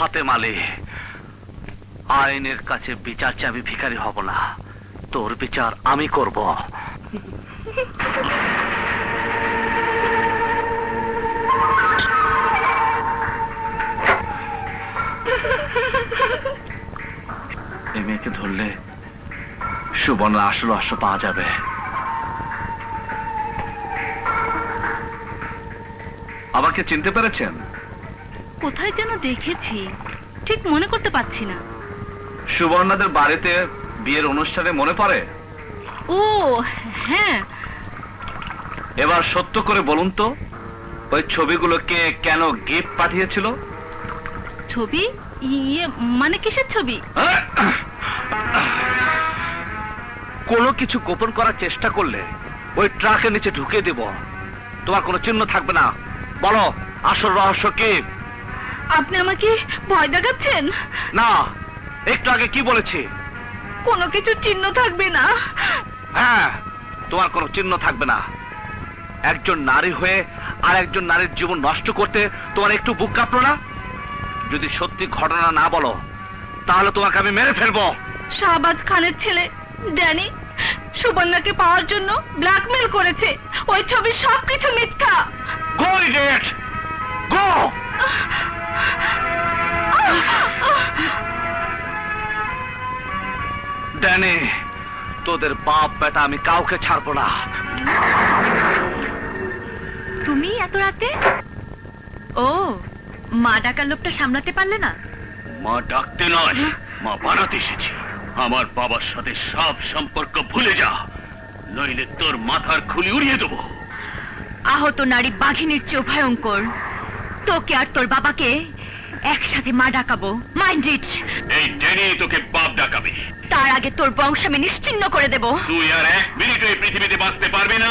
ফাতেম আলী আইনের কাছে বিচার চেয়ে আমি ভিখারি হব না। তোর বিচার আমি করব। এই মেয়েকে ধরলে সুবর্ণা আসল আসল পাওয়া যাবে। আমাকে চিনতে পেরেছেন? কোথায় যেন দেখেছি। ঠিক মনে করতে পারছি না। সুবর্ণাদের বাড়িতে বিয়ের অনুষ্ঠানে মনে পড়ে? ও হ্যাঁ। এবার সত্য করে বলুন তো ওই ছবিগুলোকে কেন গিফট পাঠিয়েছিল? ছবি? ইয়ে মানে কিসের ছবি? কোনো কিছু গোপন করার চেষ্টা করলে ওই ট্রাকের নিচে ঢুকিয়ে দেব। তোমার কোনো চিহ্ন থাকবে না। বলো আসল রহস্য কি? আপনি আমাকে ভয় দেখাচ্ছেন? না একটু আগে কি বলেছি? কোনো কিছু চিহ্ন থাকবে না। হ্যাঁ তোমার কোনো চিহ্ন থাকবে না। একজন নারী হয়ে আর একজন নারীর জীবন নষ্ট করতে তোমার একটু বুক কাঁপলো না? যদি সত্যি ঘটনা না বলো তাহলে তোমাকে আমি মেরে ফেলব। শাহবাজ খানের ছেলে ড্যানি সুবর্ণাকে পাওয়ার জন্য ব্ল্যাকমেল করেছে। ওই ছবির সবকিছু মিথ্যা। গো ইডিয়েট ড্যানি তোদের বাপ বেটা আমি কাউকে ছাড়বো না। তুমি এত রাতে? ও মা ডাকার লোকটা সামলাতে পারলে না? মা ডাকতে নয় মা বানাতে এসেছি। আমার বাবার সাথে সব সম্পর্ক ভুলে যা নইলে তোর মাথার খুলি উড়িয়ে দেবো। আহত নারী বাঘিনীর চেয়েও ভয়ঙ্কর। তোকে আর তোর বাবাকে একসাথে মা ডাকাবো। মাইন্ড এই ড্যানি তোকে বাপ আগে তোর বংশ আমি নিশ্চিন্ন করে দেবো। তুই আর এক মিনিট এই পৃথিবীতে বাঁচতে পারবি না।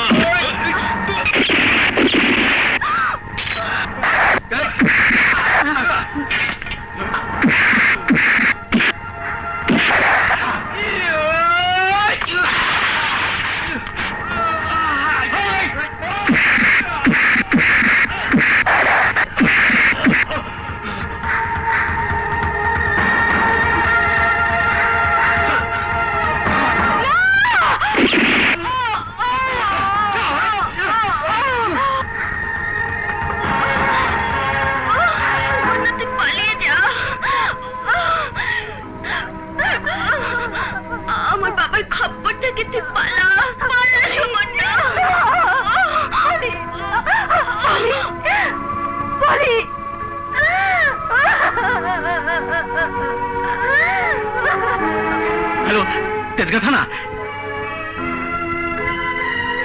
తెదగథనా